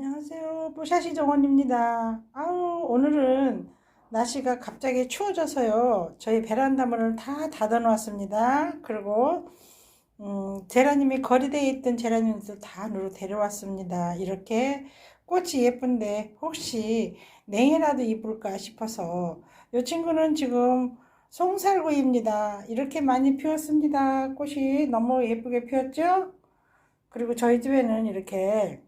안녕하세요. 뽀샤시 정원입니다. 아우, 오늘은 날씨가 갑자기 추워져서요. 저희 베란다 문을 다 닫아 놓았습니다. 그리고, 음, 제라님이 거리대에 있던 제라님들 다 안으로 데려왔습니다. 이렇게 꽃이 예쁜데 혹시 냉해라도 입을까 싶어서 이 친구는 지금 송살구입니다. 이렇게 많이 피었습니다. 꽃이 너무 예쁘게 피었죠? 그리고 저희 집에는 이렇게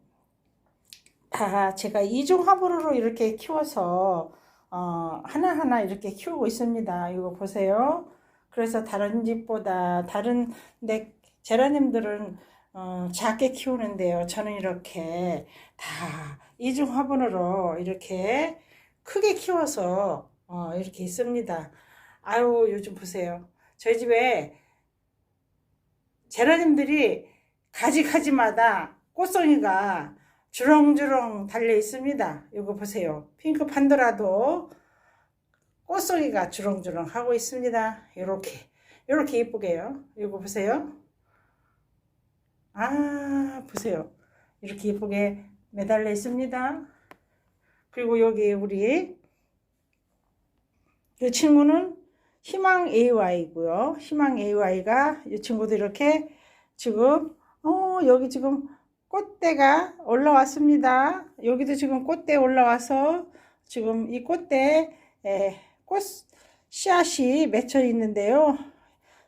다 제가 이중 화분으로 이렇게 키워서 어, 하나하나 이렇게 키우고 있습니다. 이거 보세요. 그래서 다른 집보다 다른 내 제라님들은 어, 작게 키우는데요. 저는 이렇게 다 이중 화분으로 이렇게 크게 키워서 어, 이렇게 있습니다. 아유, 요즘 보세요. 저희 집에 제라님들이 가지 가지마다 꽃송이가 주렁주렁 달려 있습니다. 이거 보세요. 핑크 판도라도 꽃송이가 주렁주렁 하고 있습니다. 이렇게 이렇게 예쁘게요. 이거 보세요. 아 보세요. 이렇게 예쁘게 매달려 있습니다. 그리고 여기 우리 이 친구는 희망 AY고요. 희망 AY가 이 친구도 이렇게 지금 어 여기 지금 꽃대가 올라왔습니다. 여기도 지금 꽃대 올라와서 지금 이 꽃대 꽃 씨앗이 맺혀 있는데요.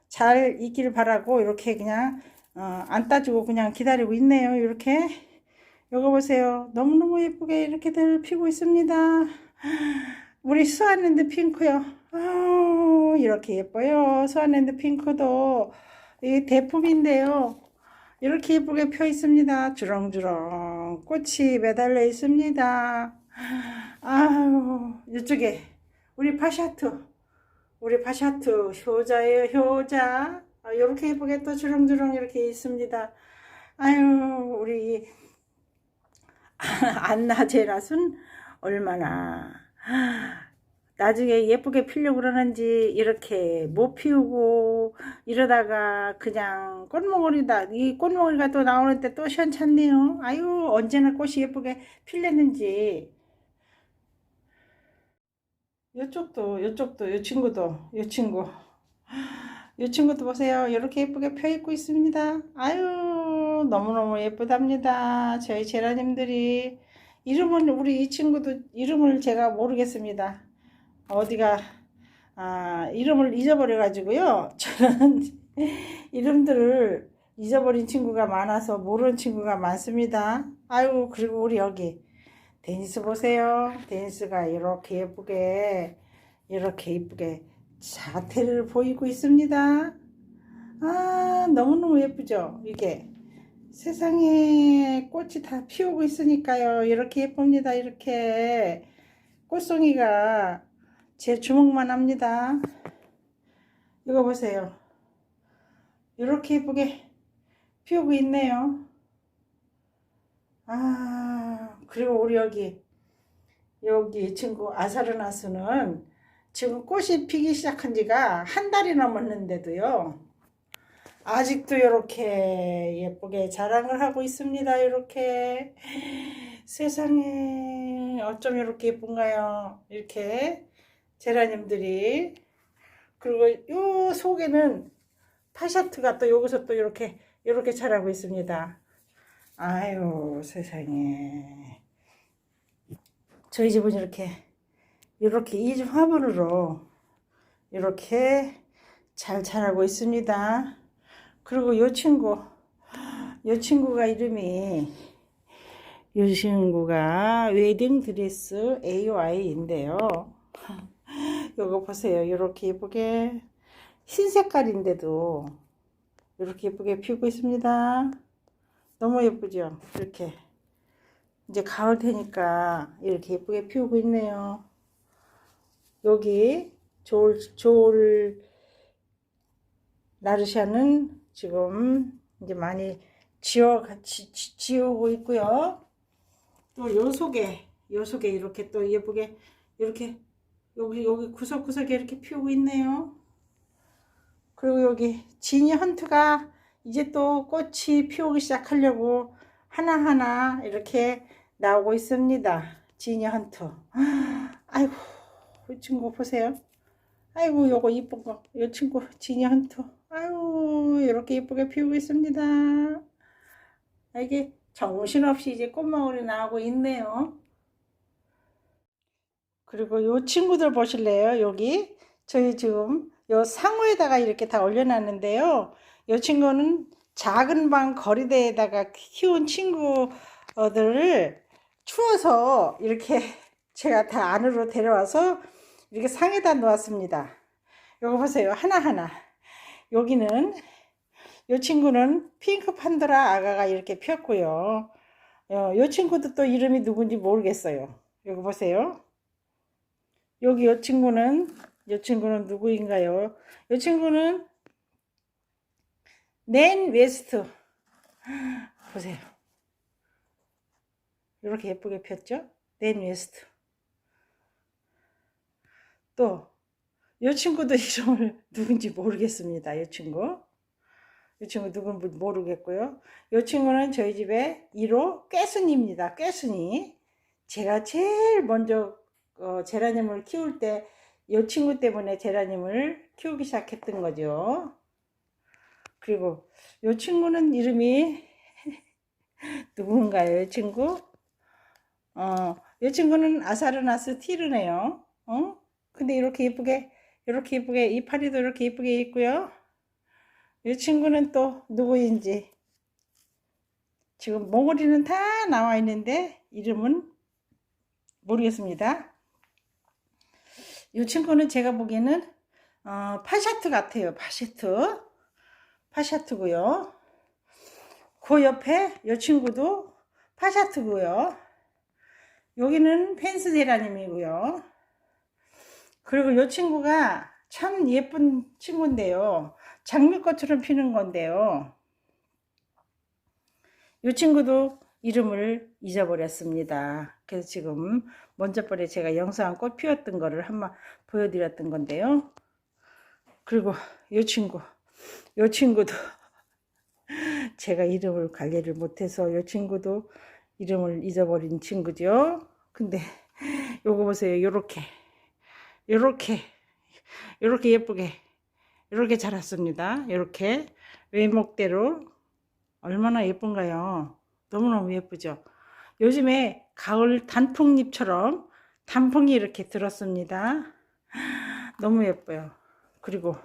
잘 있기를 바라고 이렇게 그냥 어, 안 따주고 그냥 기다리고 있네요. 이렇게 이거 보세요. 너무너무 예쁘게 이렇게들 피고 있습니다. 우리 스완랜드 핑크요. 아, 이렇게 예뻐요. 스완랜드 핑크도 이 대품인데요. 이렇게 예쁘게 펴 있습니다. 주렁주렁 꽃이 매달려 있습니다. 아유, 이쪽에 우리 파샤트, 우리 파샤트 효자예요, 효자. 아, 이렇게 예쁘게 또 주렁주렁 이렇게 있습니다. 아유, 우리 안나 제라순 얼마나 나중에 예쁘게 피려고 그러는지 이렇게 못 피우고 이러다가 그냥 꽃몽울이다. 이 꽃몽울이가 또 나오는데 또 시원찮네요. 아유 언제나 꽃이 예쁘게 필렸는지. 이쪽도 이쪽도 이 친구도 이 친구. 이 친구도 보세요. 이렇게 예쁘게 펴 있고 있습니다. 아유 너무너무 예쁘답니다. 저희 제라님들이. 이름은 우리 이 친구도 이름을 제가 모르겠습니다 어디가 아, 이름을 잊어버려 가지고요. 저는 이름들을 잊어버린 친구가 많아서 모르는 친구가 많습니다. 아유 그리고 우리 여기 데니스 보세요. 데니스가 이렇게 예쁘게 이렇게 예쁘게 자태를 보이고 있습니다. 아 너무너무 예쁘죠 이게 세상에 꽃이 다 피우고 있으니까요 이렇게 예쁩니다 이렇게 꽃송이가 제 주먹만 합니다. 이거 보세요. 이렇게 예쁘게 피우고 있네요. 아, 그리고 우리 여기, 여기 친구 아사르나스는 지금 꽃이 피기 시작한 지가 한 달이 넘었는데도요. 아직도 이렇게 예쁘게 자랑을 하고 있습니다. 이렇게. 세상에, 어쩜 이렇게 예쁜가요? 이렇게. 제라님들이 그리고 요 속에는 파샤트가 또 여기서 또 이렇게 이렇게 자라고 있습니다. 아유 세상에 저희 집은 이렇게 이렇게 이중 화분으로 이렇게 잘 자라고 있습니다. 그리고 요 친구 요 친구가 이름이 요 친구가 웨딩 드레스 AY인데요. 이거 보세요. 이렇게 예쁘게 흰 색깔인데도 이렇게 예쁘게 피우고 있습니다. 너무 예쁘죠? 이렇게 이제 가을 되니까 이렇게 예쁘게 피우고 있네요. 여기 조울 조울 나르샤는 지금 이제 많이 지어 지, 지우고 있고요. 또 요 속에 요 속에 이렇게 또 예쁘게 이렇게 여기 여기 구석구석에 이렇게 피우고 있네요. 그리고 여기 지니 헌트가 이제 또 꽃이 피우기 시작하려고 하나하나 이렇게 나오고 있습니다. 지니 헌터. 아이고, 이 친구 보세요. 아이고, 요거 이쁜 거. 요 친구, 지니 헌터. 아이고, 이렇게 이쁘게 피우고 있습니다. 아, 이게 정신없이 이제 꽃망울이 나오고 있네요. 그리고 요 친구들 보실래요? 여기 저희 지금 요 상호에다가 이렇게 다 올려놨는데요. 요 친구는 작은 방 거리대에다가 키운 친구들을 추워서 이렇게 제가 다 안으로 데려와서 이렇게 상에다 놓았습니다. 요거 보세요. 하나하나. 여기는 요 친구는 핑크 판도라 아가가 이렇게 폈고요. 어, 요 친구도 또 이름이 누군지 모르겠어요. 요거 보세요. 여기 요 친구는 요 친구는 누구인가요? 요 친구는 낸 웨스트 보세요. 이렇게 예쁘게 폈죠? 낸 웨스트 또요 친구도 이름을 누군지 모르겠습니다. 요 친구 이 친구 누군지 모르겠고요. 이 친구는 저희 집에 1호 꾀순이입니다. 꾀순이. 제가 제일 먼저 어, 제라늄을 키울 때 이 친구 때문에 제라늄을 키우기 시작했던 거죠. 그리고 이 친구는 이름이 누군가요? 이 친구? 어, 이 친구는 아사르나스 티르네요. 어? 근데 이렇게 예쁘게 이렇게 예쁘게 이파리도 이렇게 예쁘게 있고요. 이 친구는 또 누구인지 지금 몽골이는 다 나와 있는데 이름은 모르겠습니다. 이 친구는 제가 보기에는 어, 파샤트 같아요. 파샤트. 파샤트고요. 그 옆에 이 친구도 파샤트고요. 여기는 펜스 제라님이고요. 그리고 이 친구가 참 예쁜 친구인데요. 장미꽃처럼 피는 건데요. 이 친구도 이름을 잊어버렸습니다. 그래서 지금 먼저 번에 제가 영상 꽃 피웠던 거를 한번 보여드렸던 건데요. 그리고 이 친구, 이 친구도 제가 이름을 관리를 못해서 이 친구도 이름을 잊어버린 친구죠. 근데 요거 보세요. 요렇게 요렇게 요렇게 예쁘게 이렇게 자랐습니다. 이렇게 외목대로 얼마나 예쁜가요? 너무너무 예쁘죠? 요즘에 가을 단풍잎처럼 단풍이 이렇게 들었습니다. 너무 예뻐요. 그리고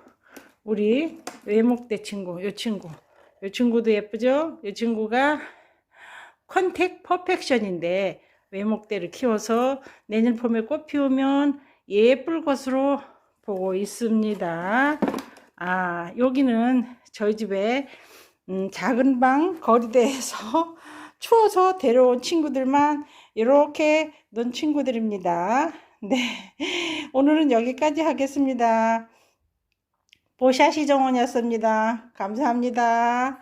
우리 외목대 친구, 요 친구, 요 친구도 예쁘죠? 요 친구가 컨택 퍼펙션인데 외목대를 키워서 내년 봄에 꽃 피우면 예쁠 것으로 보고 있습니다. 아, 여기는 저희 집에 음, 작은 방 거리대에서 추워서 데려온 친구들만 이렇게 논 친구들입니다. 네. 오늘은 여기까지 하겠습니다. 보샤시 정원이었습니다. 감사합니다.